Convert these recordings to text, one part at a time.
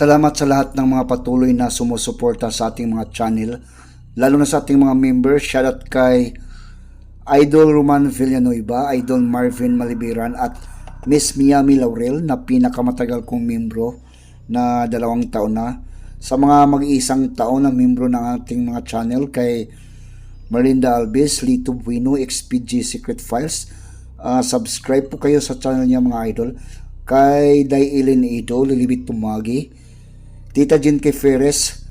Salamat sa lahat ng mga patuloy na sumusuporta sa ating mga channel, lalo na sa ating mga members. Shoutout kay Idol Roman Villanueva, Idol Marvin Malibiran at Miss Miami Laurel na pinakamatagal kong membro na dalawang taon na. Sa mga mag-iisang taon na membro ng ating mga channel kay Marinda Alves, Lito Bueno, XPG Secret Files. Ah, subscribe po kayo sa channel niya mga idol. Kay Day Ellen Ito, Lilibit Tumagi, Tita Jen K. Ferres,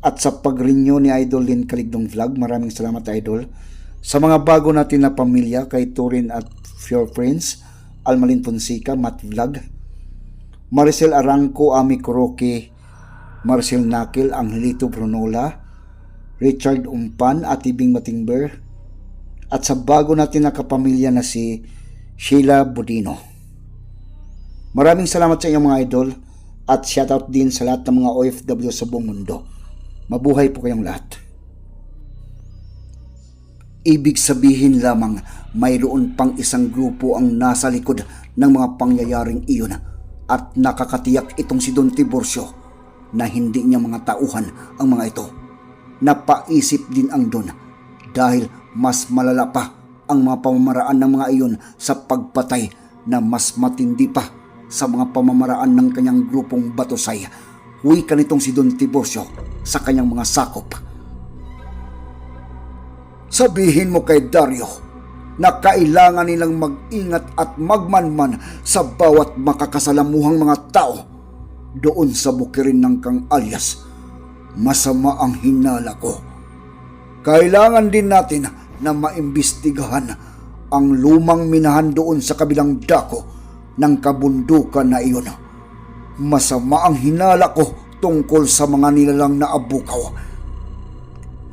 at sa pag-renew ni Idol Lin Kaligdong Vlog. Maraming salamat Idol. Sa mga bago natin na pamilya, kay Turin at Your Friends, Almalin Fonseca, Matt Vlog, Maricel Arangco, Ami Kuroki, Marcel Nakil, Angelito Brunola, Richard Umpan at Ibing Matingber, at sa bago natin na kapamilya na si Sheila Budino. Maraming salamat sa inyong mga idol at shoutout din sa lahat ng mga OFW sa buong mundo. Mabuhay po kayong lahat. Ibig sabihin lamang mayroon pang isang grupo ang nasa likod ng mga pangyayaring iyon at nakakatiyak itong si Don Tiburcio na hindi niya mga tauhan ang mga ito. Napaisip din ang Don dahil mas malala pa ang mga pamamaraan ng mga iyon sa pagpatay na mas matindi pa sa mga pamamaraan ng kanyang grupong Batosay. Wika nitong si Don Tiburcio sa kanyang mga sakop. Sabihin mo kay Dario na kailangan nilang mag-ingat at magmanman sa bawat makakasalamuhang mga tao doon sa bukirin ng Kang Alias. Masama ang hinala ko. Kailangan din natin na maimbestigahan ang lumang minahan doon sa kabilang dako ng kabundukan na iyon. Masama ang hinala ko tungkol sa mga nilalang na abukaw.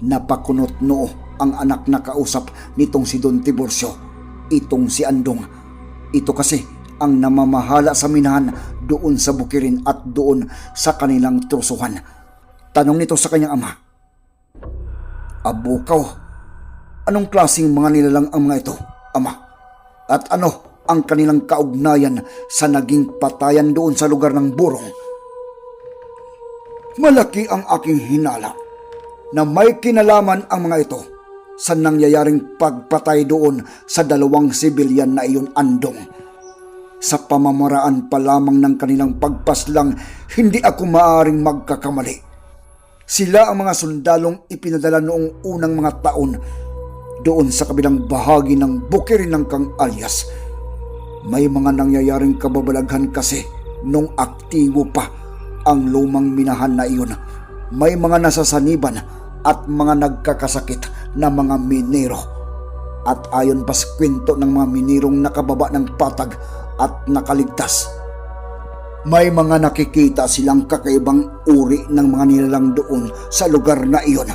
Napakunot noo ang anak na kausap nitong si Don Tiburcio, itong si Andong. Ito kasi ang namamahala sa minahan doon sa bukirin at doon sa kanilang trusuhan. Tanong nito sa kanyang ama, Abukaw, anong klaseng mga nilalang ang mga ito, ama? At ano ang kanilang kaugnayan sa naging patayan doon sa lugar ng burong? Malaki ang aking hinala na may kinalaman ang mga ito sa nangyayaring pagpatay doon sa dalawang sibilyan na iyon andong. Sa pamamaraan pa lamang ng kanilang pagpaslang, hindi ako maaring magkakamali. Sila ang mga sundalong ipinadala noong unang mga taon doon sa kabilang bahagi ng bukirin ng Kang Alias. May mga nangyayaring kababalaghan kasi nung aktibo pa ang lumang minahan na iyon. May mga nasasaniban at mga nagkakasakit na mga minero. At ayon pa sa kwento ng mga minirong nakababa ng patag at nakaligtas, may mga nakikita silang kakaibang uri ng mga nilalang doon sa lugar na iyon.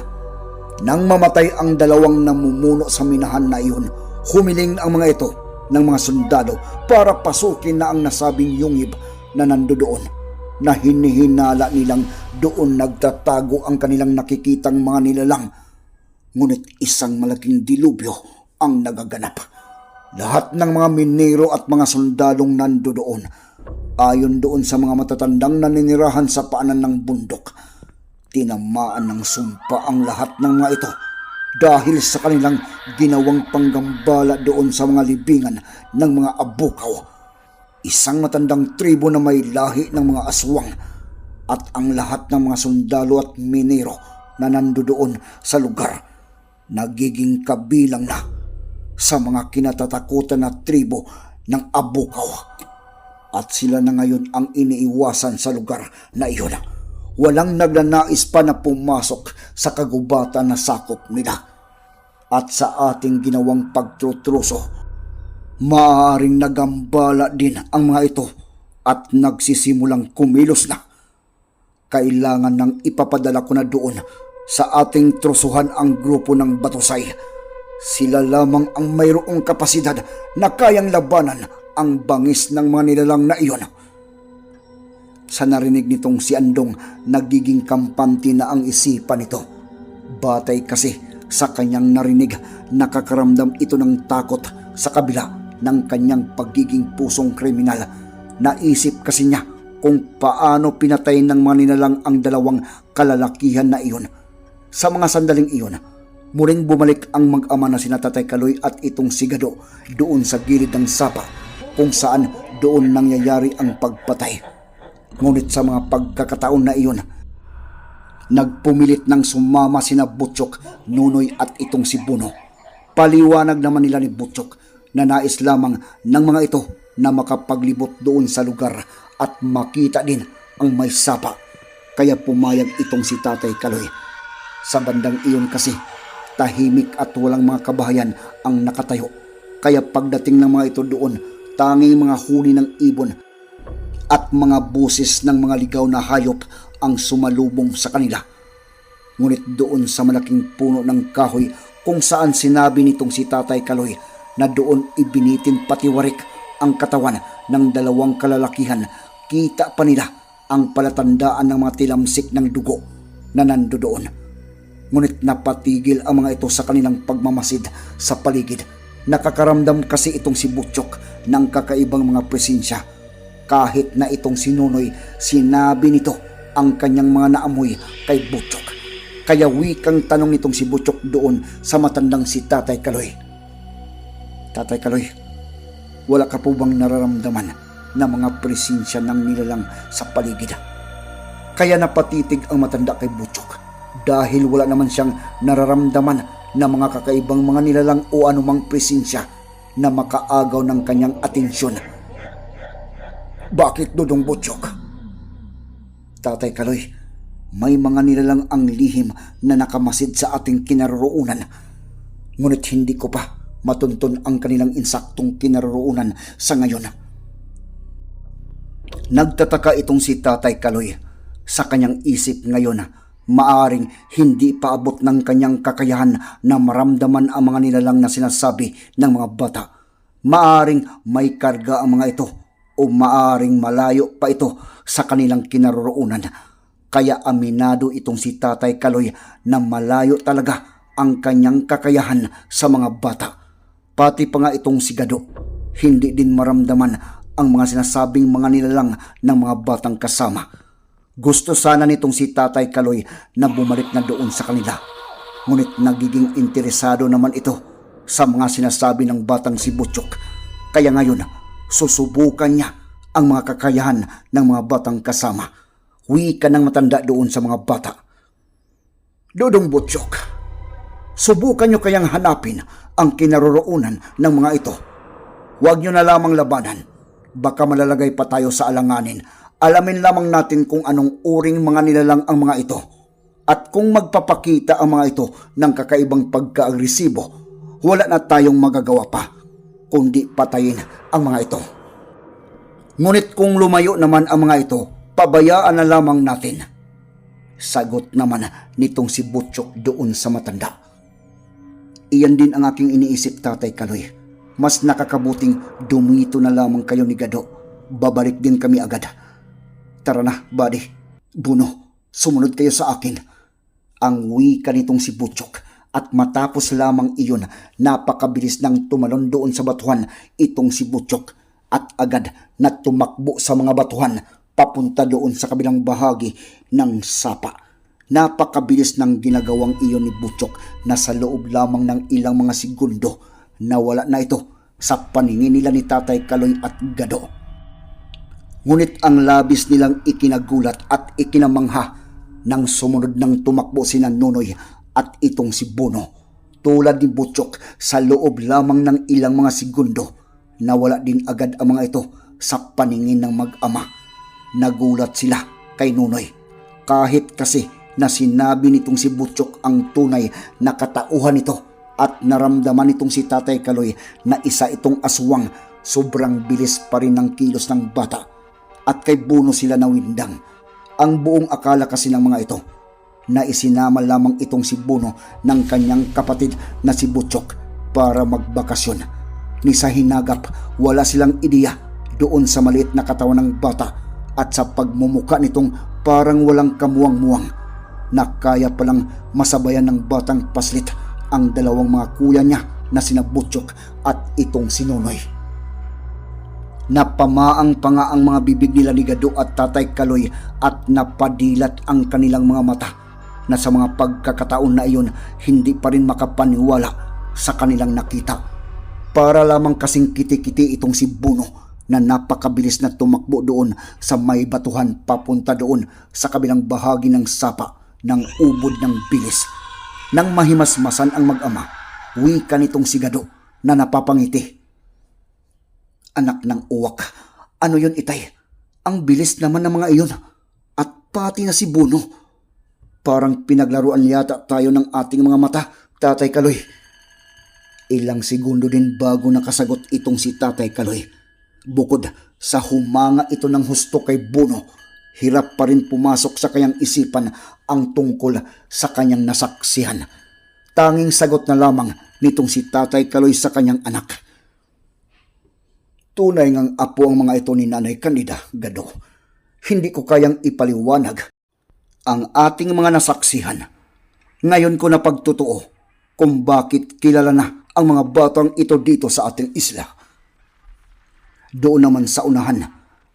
Nang mamatay ang dalawang namumuno sa minahan na iyon, humiling ang mga ito ng mga sundalo para pasukin na ang nasabing yungib na nando doon na hinihinala nilang doon nagtatago ang kanilang nakikitang mga nilalang. Ngunit isang malaking dilubyo ang nagaganap. Lahat ng mga minero at mga sundalong nando doon, ayon doon sa mga matatandang naninirahan sa paanan ng bundok, tinamaan ng sumpa ang lahat ng mga ito dahil sa kanilang ginawang panggambala doon sa mga libingan ng mga abukaw isang matandang tribo na may lahi ng mga aswang at ang lahat ng mga sundalo at minero na nandoon sa lugar nagiging kabilang na sa mga kinatatakutan na tribo ng Abukaw. At sila na ngayon ang iniiwasan sa lugar na iyon. Walang nagnanais pa na pumasok sa kagubatan na sakop nila. At sa ating ginawang pagtutruso, Maaaring nagambala din ang mga ito at nagsisimulang kumilos na. Kailangan nang ipapadala ko na doon sa ating trusuhan ang grupo ng Batusay. Sila lamang ang mayroong kapasidad na kayang labanan ang bangis ng mga nilalang na iyon. Sa narinig nitong si Andong, nagiging kampante na ang isipan nito. Batay kasi sa kanyang narinig, nakakaramdam ito ng takot sa kabila ng kanyang pagiging pusong kriminal. Naisip kasi niya kung paano pinatay ng mga nilalang ang dalawang kalalakihan na iyon. Sa mga sandaling iyon, muling bumalik ang mag-ama na sina Tatay Kaloy at itong sigado doon sa gilid ng sapa kung saan doon nangyayari ang pagpatay. Ngunit sa mga pagkakataon na iyon, nagpumilit ng sumama sina Butchok, Nunoy at itong si Buno. Paliwanag naman nila ni Butchok na nais lamang ng mga ito na makapaglibot doon sa lugar at makita din ang may sapa. Kaya pumayag itong si Tatay Kaloy. Sa bandang iyon kasi, tahimik at walang mga kabahayan ang nakatayo. Kaya pagdating ng mga ito doon, tanging mga huni ng ibon at mga busis ng mga ligaw na hayop ang sumalubong sa kanila. Ngunit doon sa malaking puno ng kahoy kung saan sinabi nitong si Tatay Kaloy na doon ibinitin patiwarik ang katawan ng dalawang kalalakihan, kita pa nila ang palatandaan ng mga tilamsik ng dugo na nando doon. Ngunit napatigil ang mga ito sa kanilang pagmamasid sa paligid. Nakakaramdam kasi itong si Butchok ng kakaibang mga presensya. Kahit na itong si Nunoy, sinabi nito ang kanyang mga naamoy kay Butchok. Kaya wikang tanong nitong si Butchok doon sa matandang si Tatay Kaloy. Tatay Kaloy, wala ka po bang nararamdaman na mga presensya ng nilalang sa paligid? Kaya napatitig ang matanda kay Butchok dahil wala naman siyang nararamdaman na mga kakaibang mga nilalang o anumang presensya na makaagaw ng kanyang atensyon. Bakit Dudong Butchok? Tatay Kaloy, may mga nilalang ang lihim na nakamasid sa ating kinaroroonan. Ngunit hindi ko pa matuntun ang kanilang insaktong kinaroroonan sa ngayon. Nagtataka itong si Tatay Kaloy sa kanyang isip ngayon maaring hindi paabot ng kanyang kakayahan na maramdaman ang mga nilalang na sinasabi ng mga bata. Maaring may karga ang mga ito o maaring malayo pa ito sa kanilang kinaroroonan. Kaya aminado itong si Tatay Kaloy na malayo talaga ang kanyang kakayahan sa mga bata. Pati pa nga itong sigado, hindi din maramdaman ang mga sinasabing mga nilalang ng mga batang kasama. Gusto sana nitong si Tatay Kaloy na bumalik na doon sa kanila. Ngunit nagiging interesado naman ito sa mga sinasabi ng batang si Butchok. Kaya ngayon, susubukan niya ang mga kakayahan ng mga batang kasama. Wika ng matanda doon sa mga bata. Dodong Butchok, subukan niyo kayang hanapin ang kinaroroonan ng mga ito. Huwag niyo na lamang labanan. Baka malalagay pa tayo sa alanganin alamin lamang natin kung anong uring mga nilalang ang mga ito at kung magpapakita ang mga ito ng kakaibang pagka-agresibo, wala na tayong magagawa pa kundi patayin ang mga ito. Ngunit kung lumayo naman ang mga ito, pabayaan na lamang natin. Sagot naman nitong si Butchok doon sa matanda. Iyan din ang aking iniisip tatay Kaloy. Mas nakakabuting dumito na lamang kayo ni Gado. Babalik din kami agad Tara na, buddy. Buno, sumunod kayo sa akin. Ang wika nitong si Butchok at matapos lamang iyon, napakabilis nang tumalon doon sa batuhan itong si Butchok at agad na tumakbo sa mga batuhan papunta doon sa kabilang bahagi ng sapa. Napakabilis ng ginagawang iyon ni Butchok na sa loob lamang ng ilang mga segundo nawala na ito sa paningin nila ni Tatay Kaloy at Gado. Ngunit ang labis nilang ikinagulat at ikinamangha nang sumunod ng tumakbo si Nunoy at itong si Bono. Tulad ni Butchok sa loob lamang ng ilang mga segundo, nawala din agad ang mga ito sa paningin ng mag-ama. Nagulat sila kay Nunoy. Kahit kasi na sinabi nitong si Butchok ang tunay na katauhan nito at naramdaman nitong si Tatay Kaloy na isa itong aswang sobrang bilis pa rin ng kilos ng bata at kay Buno sila nawindang. Ang buong akala kasi ng mga ito na isinama lamang itong si Buno ng kanyang kapatid na si Butchok para magbakasyon. Ni sa hinagap, wala silang ideya doon sa maliit na katawan ng bata at sa pagmumuka nitong parang walang kamuwang-muwang na kaya palang masabayan ng batang paslit ang dalawang mga kuya niya na sina Butchok at itong si Nonoy. Napamaang pa nga ang mga bibig nila ni Gado at Tatay Kaloy at napadilat ang kanilang mga mata na sa mga pagkakataon na iyon hindi pa rin makapaniwala sa kanilang nakita. Para lamang kasing kiti-kiti itong si Buno na napakabilis na tumakbo doon sa may batuhan papunta doon sa kabilang bahagi ng sapa ng ubod ng bilis. Nang mahimasmasan ang mag-ama, wika nitong si Gado na napapangiti. Anak ng uwak, ano yun itay? Ang bilis naman ng mga iyon. At pati na si Buno. Parang pinaglaruan yata tayo ng ating mga mata, Tatay Kaloy. Ilang segundo din bago nakasagot itong si Tatay Kaloy. Bukod sa humanga ito ng husto kay Buno, hirap pa rin pumasok sa kanyang isipan ang tungkol sa kanyang nasaksihan. Tanging sagot na lamang nitong si Tatay Kaloy sa kanyang anak. Tunay ngang apo ang mga ito ni Nanay Candida, Gado. Hindi ko kayang ipaliwanag ang ating mga nasaksihan. Ngayon ko na pagtotoo kung bakit kilala na ang mga batang ito dito sa ating isla. Doon naman sa unahan,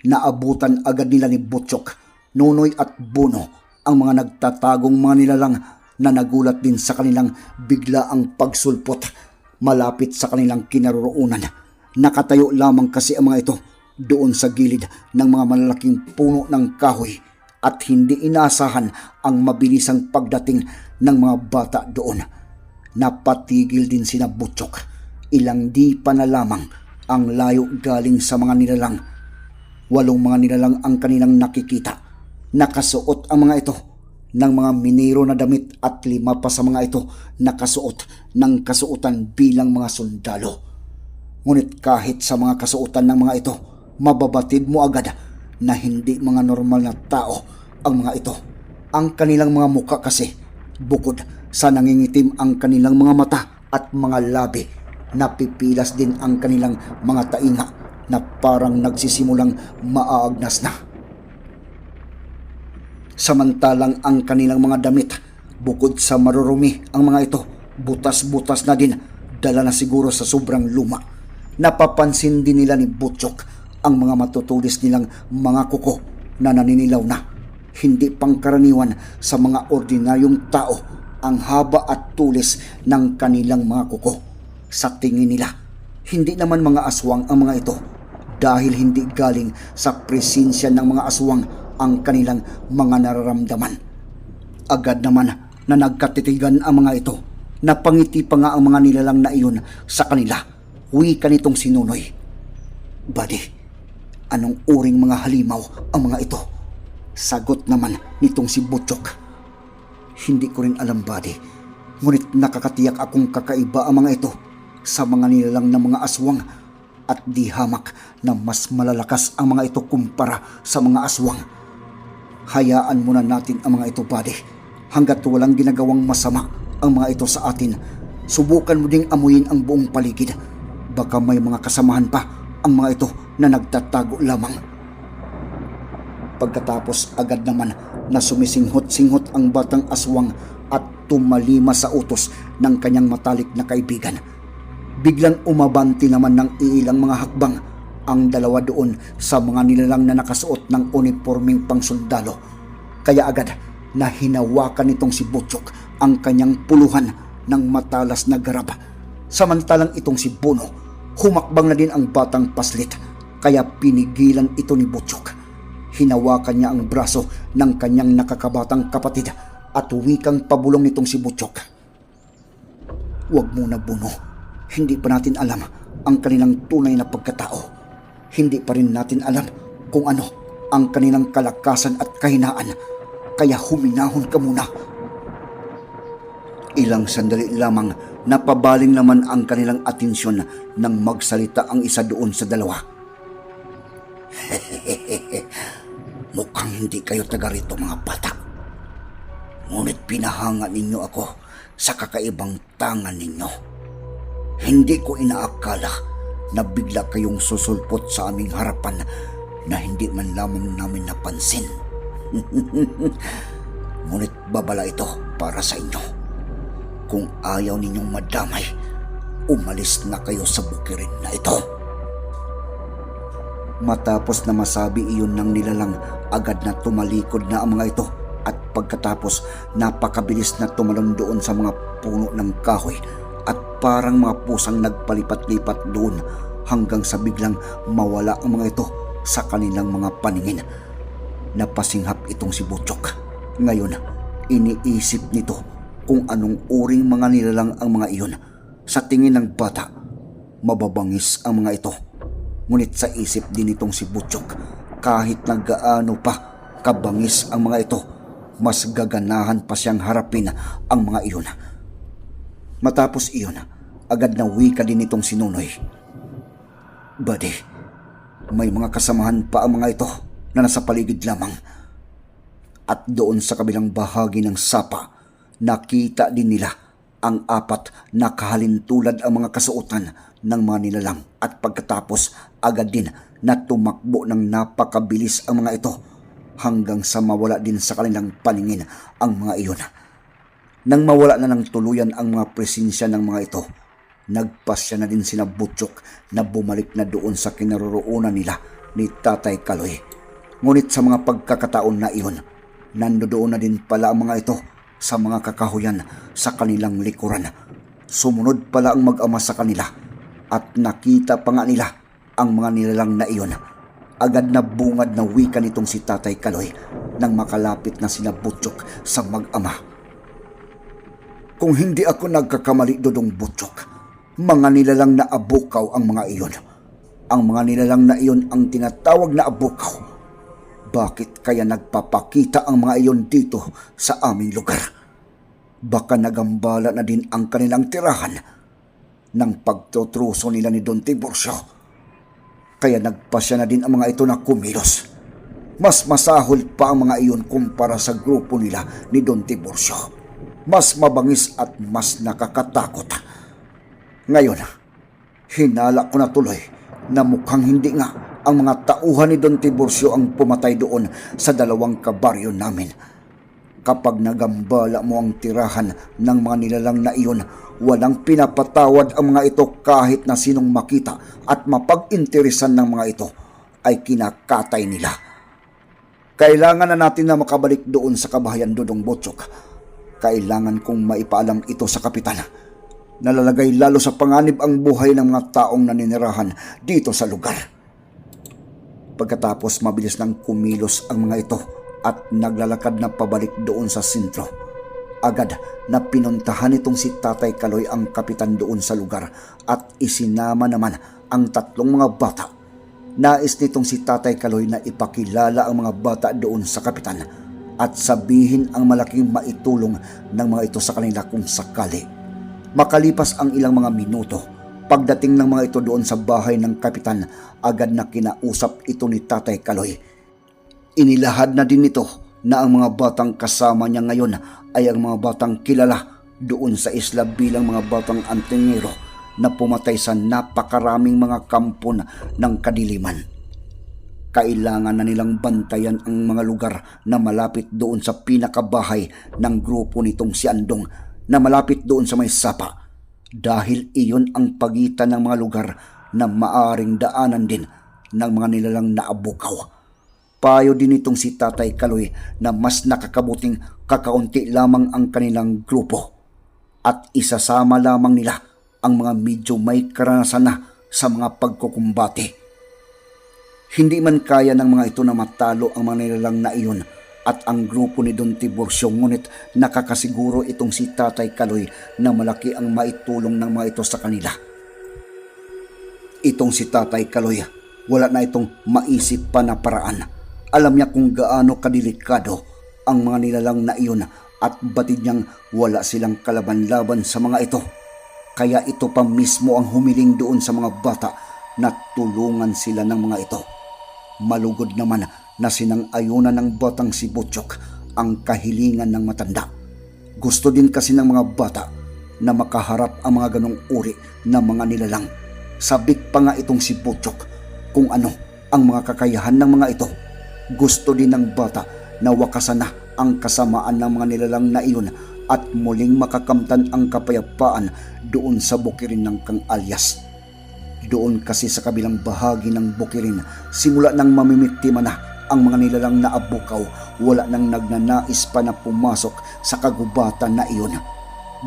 naabutan agad nila ni Butchok, Nunoy at Buno ang mga nagtatagong mga nilalang na nagulat din sa kanilang bigla ang pagsulpot malapit sa kanilang kinaroroonan. Nakatayo lamang kasi ang mga ito doon sa gilid ng mga malalaking puno ng kahoy at hindi inasahan ang mabilisang pagdating ng mga bata doon. Napatigil din sina Butchok. Ilang di pa na lamang ang layo galing sa mga nilalang. Walong mga nilalang ang kanilang nakikita. Nakasuot ang mga ito ng mga minero na damit at lima pa sa mga ito nakasuot ng kasuotan bilang mga sundalo. Ngunit kahit sa mga kasuotan ng mga ito, mababatid mo agad na hindi mga normal na tao ang mga ito. Ang kanilang mga muka kasi, bukod sa nangingitim ang kanilang mga mata at mga labi, napipilas din ang kanilang mga tainga na parang nagsisimulang maaagnas na. Samantalang ang kanilang mga damit, bukod sa marurumi ang mga ito, butas-butas na din, dala na siguro sa sobrang luma. Napapansin din nila ni Butchok ang mga matutulis nilang mga kuko na naninilaw na. Hindi pangkaraniwan sa mga ordinaryong tao ang haba at tulis ng kanilang mga kuko. Sa tingin nila, hindi naman mga aswang ang mga ito dahil hindi galing sa presensya ng mga aswang ang kanilang mga nararamdaman. Agad naman na nagkatitigan ang mga ito. Napangiti pa nga ang mga nilalang na iyon sa kanila. Wika nitong sinunoy. Buddy, anong uring mga halimaw ang mga ito? Sagot naman nitong si Butchok. Hindi ko rin alam, buddy. Ngunit nakakatiyak akong kakaiba ang mga ito sa mga nilalang ng mga aswang at di hamak na mas malalakas ang mga ito kumpara sa mga aswang. Hayaan muna natin ang mga ito, buddy. Hanggat walang ginagawang masama ang mga ito sa atin, subukan mo ding amuyin ang buong paligid. Baka may mga kasamahan pa ang mga ito na nagtatago lamang. Pagkatapos agad naman na sumisinghot-singhot ang batang aswang at tumalima sa utos ng kanyang matalik na kaibigan. Biglang umabanti naman ng iilang mga hakbang ang dalawa doon sa mga nilalang na nakasuot ng uniforming pangsundalo. Kaya agad na hinawakan nitong si Butchok ang kanyang puluhan ng matalas na garab. Samantalang itong si Bono, humakbang na din ang batang paslit kaya pinigilan ito ni Butchok. Hinawakan niya ang braso ng kanyang nakakabatang kapatid at wikang pabulong nitong si Butchok. Huwag muna, Bono. Hindi pa natin alam ang kanilang tunay na pagkatao hindi pa rin natin alam kung ano ang kanilang kalakasan at kahinaan. Kaya huminahon ka muna. Ilang sandali lamang napabaling naman ang kanilang atensyon nang magsalita ang isa doon sa dalawa. Mukhang hindi kayo taga rito mga bata. Ngunit pinahanga ninyo ako sa kakaibang tangan ninyo. Hindi ko inaakala na bigla kayong susulpot sa aming harapan na hindi man lamang namin napansin. Ngunit babala ito para sa inyo. Kung ayaw ninyong madamay, umalis na kayo sa bukirin na ito. Matapos na masabi iyon ng nilalang, agad na tumalikod na ang mga ito at pagkatapos napakabilis na tumalon doon sa mga puno ng kahoy at parang mga pusang nagpalipat-lipat doon hanggang sa biglang mawala ang mga ito sa kanilang mga paningin. Napasinghap itong si Butchok. Ngayon, iniisip nito kung anong uring mga nilalang ang mga iyon. Sa tingin ng bata, mababangis ang mga ito. Ngunit sa isip din itong si Butchok, kahit na gaano pa kabangis ang mga ito, mas gaganahan pa siyang harapin ang mga iyon. Matapos iyon, agad na wika din itong si Nunoy. Buddy, may mga kasamahan pa ang mga ito na nasa paligid lamang. At doon sa kabilang bahagi ng sapa, nakita din nila ang apat na kahalintulad ang mga kasuotan ng mga nilalang at pagkatapos agad din na tumakbo ng napakabilis ang mga ito hanggang sa mawala din sa kanilang paningin ang mga iyon. Nang mawala na ng tuluyan ang mga presensya ng mga ito, nagpasya na din sina Butchok na bumalik na doon sa kinaroroonan nila ni Tatay Kaloy. Ngunit sa mga pagkakataon na iyon, nandoon na din pala ang mga ito sa mga kakahuyan sa kanilang likuran. Sumunod pala ang mag-ama sa kanila at nakita pa nga nila ang mga nilalang na iyon. Agad na bungad na wika nitong si Tatay Kaloy nang makalapit na sina Butchok sa mag-ama. Kung hindi ako nagkakamali, Dodong Butchok, mga nilalang na abukaw ang mga iyon. Ang mga nilalang na iyon ang tinatawag na abukaw. Bakit kaya nagpapakita ang mga iyon dito sa aming lugar? Baka nagambala na din ang kanilang tirahan ng pagtutruso nila ni Don Tiburcio. Kaya nagpasya na din ang mga ito na kumilos. Mas masahol pa ang mga iyon kumpara sa grupo nila ni Don Tiburcio. Mas mabangis at mas nakakatakot. Ngayon, hinala ko na tuloy na mukhang hindi nga ang mga tauhan ni Don Tiburcio ang pumatay doon sa dalawang kabaryo namin. Kapag nagambala mo ang tirahan ng mga nilalang na iyon, walang pinapatawad ang mga ito kahit na sinong makita at mapag-interesan ng mga ito ay kinakatay nila. Kailangan na natin na makabalik doon sa kabahayan Dodong Botchok. Kailangan kong maipaalam ito sa kapitan. Nalalagay lalo sa panganib ang buhay ng mga taong naninirahan dito sa lugar. Pagkatapos mabilis nang kumilos ang mga ito at naglalakad na pabalik doon sa sentro. Agad na pinuntahan itong si Tatay Kaloy ang kapitan doon sa lugar at isinama naman ang tatlong mga bata. Nais nitong si Tatay Kaloy na ipakilala ang mga bata doon sa kapitan at sabihin ang malaking maitulong ng mga ito sa kanila kung sakali. Makalipas ang ilang mga minuto, pagdating ng mga ito doon sa bahay ng kapitan, agad na kinausap ito ni Tatay Kaloy. Inilahad na din nito na ang mga batang kasama niya ngayon ay ang mga batang kilala doon sa isla bilang mga batang antingero na pumatay sa napakaraming mga kampon ng kadiliman. Kailangan na nilang bantayan ang mga lugar na malapit doon sa pinakabahay ng grupo nitong si Andong na malapit doon sa may sapa dahil iyon ang pagitan ng mga lugar na maaring daanan din ng mga nilalang naabukaw. Payo din itong si Tatay Kaloy na mas nakakabuting kakaunti lamang ang kanilang grupo at isasama lamang nila ang mga medyo may karanasan na sa mga pagkukumbate. Hindi man kaya ng mga ito na matalo ang mga nilalang na iyon at ang grupo ni Don Tiburcio ngunit nakakasiguro itong si Tatay Kaloy na malaki ang maitulong ng mga ito sa kanila. Itong si Tatay Kaloy, wala na itong maisip pa na paraan. Alam niya kung gaano kadelikado ang mga nilalang na iyon at batid niyang wala silang kalaban-laban sa mga ito. Kaya ito pa mismo ang humiling doon sa mga bata na tulungan sila ng mga ito. Malugod naman na sinang-ayunan ng batang si Butchok ang kahilingan ng matanda. Gusto din kasi ng mga bata na makaharap ang mga ganong uri ng mga nilalang. Sabik pa nga itong si Butchok kung ano ang mga kakayahan ng mga ito. Gusto din ng bata na wakasan na ang kasamaan ng mga nilalang na iyon at muling makakamtan ang kapayapaan doon sa bukirin ng kang alias. Doon kasi sa kabilang bahagi ng bukirin, simula nang mamimiktima na ang mga nilalang na abukaw, wala nang nagnanais pa na pumasok sa kagubatan na iyon.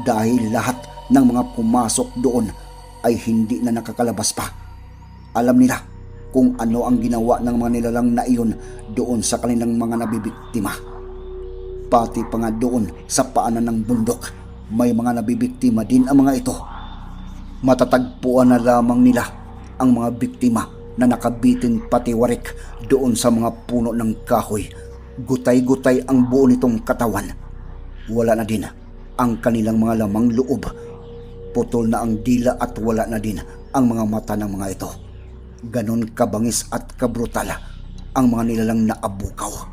Dahil lahat ng mga pumasok doon ay hindi na nakakalabas pa. Alam nila kung ano ang ginawa ng mga nilalang na iyon doon sa kanilang mga nabibiktima. Pati pa nga doon sa paanan ng bundok, may mga nabibiktima din ang mga ito. Matatagpuan na lamang nila ang mga biktima na nakabitin patiwarik doon sa mga puno ng kahoy. Gutay-gutay ang buo nitong katawan. Wala na din ang kanilang mga lamang loob. Putol na ang dila at wala na din ang mga mata ng mga ito. Ganon kabangis at kabrutal ang mga nilalang na abukaw.